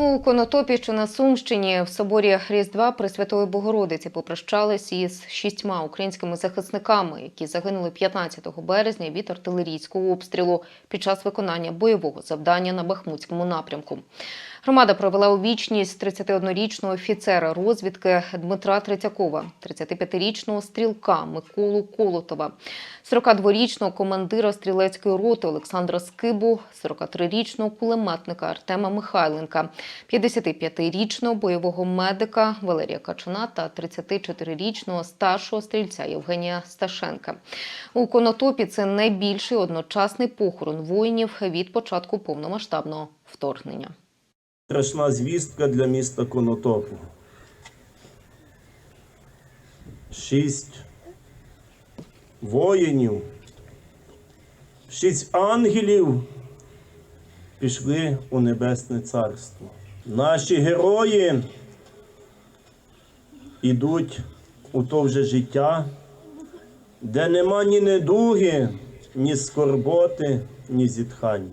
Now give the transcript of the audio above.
У Конотопі, що на Сумщині, в соборі Різдва Пресвятої Богородиці попрощались із шістьма українськими захисниками, які загинули 15 березня від артилерійського обстрілу під час виконання бойового завдання на Бахмутському напрямку. Громада провела у вічність 31-річного офіцера розвідки Дмитра Третьякова, 35-річного стрілка Миколу Колотова, 42-річного командира стрілецької роти Олександра Скибу, 43-річного кулеметника Артема Михайленка, 55-річного бойового медика Валерія Качуна та 34-річного старшого стрільця Євгенія Сташенка. У Конотопі це найбільший одночасний похорон воїнів від початку повномасштабного вторгнення. Страшна звістка для міста Конотопу. Шість воїнів, шість ангелів пішли у Небесне Царство. Наші герої йдуть у то вже життя, де нема ні недуги, ні скорботи, ні зітхання.